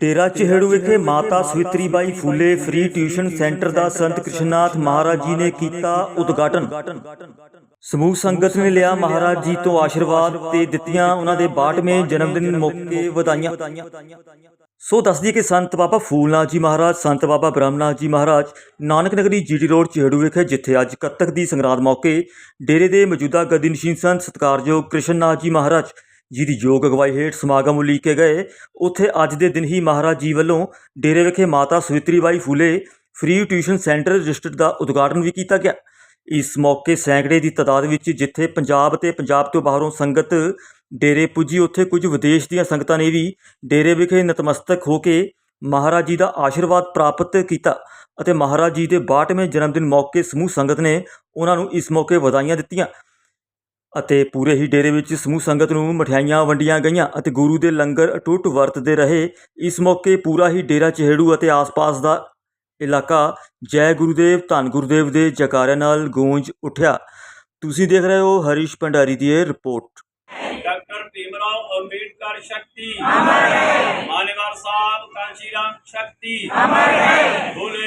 ਡੇਰਾ ਚਿਹੜੂ ਵਿਖੇ Mata Savitri Bai Phule free tuition centre ਦਾ ਸੰਤ ਕ੍ਰਿਸ਼ਨਾਥ ਮਹਾਰਾਜ ਜੀ ਨੇ ਕੀਤਾ ਉਦਘਾਟਨ। ਸਮੂਹ ਸੰਗਤ ਨੇ ਲਿਆ ਮਹਾਰਾਜ ਜੀ ਤੋਂ ਆਸ਼ੀਰਵਾਦ ਤੇ ਦਿੱਤੀਆਂ ਉਹਨਾਂ ਦੇ 62ਵੇਂ ਜਨਮ ਦਿਨ ਮੌਕੇ ਵਧਾਈਆਂ। ਸੋ ਦੱਸਦੀ ਕਿ ਸੰਤ ਬਾਬਾ ਫੂਲਨਾਥ ਜੀ ਮਹਾਰਾਜ, ਸੰਤ ਬਾਬਾ ਬ੍ਰਹਮਨਾਥ ਜੀ ਮਹਾਰਾਜ, ਨਾਨਕ ਨਗਰੀ ਜੀਟੀ ਰੋਡ ਚਿਹੜੂ ਵਿਖੇ ਜਿੱਥੇ ਅੱਜ ਕੱਤਕ ਦੀ ਸੰਗਰਾਂਦ ਮੌਕੇ ਡੇਰੇ ਦੇ ਮੌਜੂਦਾ ਗੱਦੀ ਨਸ਼ੀਨ ਸੰਤ ਸਤਕਾਰਯੋਗ ਕ੍ਰਿਸ਼ਨਨਾਥ ਜੀ ਮਹਾਰਾਜ ਜਿਹਦੀ ਯੋਗ ਅਗਵਾਈ ਹੇਠ ਸਮਾਗਮ ਉਲੀਕੇ ਗਏ। ਉੱਥੇ ਅੱਜ ਦੇ ਦਿਨ ਹੀ ਮਹਾਰਾਜ ਜੀ ਵੱਲੋਂ ਡੇਰੇ ਵਿਖੇ Mata Savitri Bai Phule free tuition centre registered ਦਾ ਉਦਘਾਟਨ ਵੀ ਕੀਤਾ ਗਿਆ। ਇਸ ਮੌਕੇ ਸੈਂਕੜੇ ਦੀ ਤਾਦਾਦ ਵਿੱਚ ਜਿੱਥੇ ਪੰਜਾਬ ਤੇ ਪੰਜਾਬ ਤੋਂ ਬਾਹਰੋਂ ਸੰਗਤ ਡੇਰੇ ਪੁੱਜੀ, ਉੱਥੇ ਕੁਝ ਵਿਦੇਸ਼ ਦੀਆਂ ਸੰਗਤਾਂ ਨੇ ਵੀ ਡੇਰੇ ਵਿਖੇ ਨਤਮਸਤਕ ਹੋ ਕੇ ਮਹਾਰਾਜ ਜੀ ਦਾ ਆਸ਼ੀਰਵਾਦ ਪ੍ਰਾਪਤ ਕੀਤਾ ਅਤੇ ਮਹਾਰਾਜ ਜੀ ਦੇ 62ਵੇਂ ਜਨਮ ਦਿਨ ਮੌਕੇ ਸਮੂਹ ਸੰਗਤ ਨੇ ਉਹਨਾਂ ਨੂੰ ਇਸ ਮੌਕੇ ਵਧਾਈਆਂ ਦਿੱਤੀਆਂ। ਅਤੇ ਪੂਰੇ ਹੀ ਡੇਰੇ ਵਿੱਚ ਸਮੂਹ ਸੰਗਤ ਨੂੰ ਮਠਿਆਈਆਂ ਵੰਡੀਆਂ ਗਈਆਂ ਅਤੇ ਗੁਰੂ ਦੇ ਲੰਗਰ ਅਟੁੱਟ ਵਰਤਦੇ ਰਹੇ ਇਸ ਮੌਕੇ ਪੂਰਾ ਹੀ ਡੇਰਾ ਚਿਹੜੂ ਅਤੇ ਆਸ-ਪਾਸ ਦਾ ਇਲਾਕਾ ਜੈ ਗੁਰੂਦੇਵ ਧੰਨ ਗੁਰੂਦੇਵ ਦੇ ਜਕਾਰਿਆਂ ਨਾਲ ਗੂੰਜ ਉੱਠਿਆ ਤੁਸੀਂ ਦੇਖ ਰਹੇ ਹੋ ਹਰੀਸ਼ ਭੰਡਾਰੀ ਦੀ ਇਹ ਰਿਪੋਰਟ डॉक्टर भीमराव अंबेडकर शक्ति अमर है मान्यवर साहब कांशीराम शक्ति अमर है बोले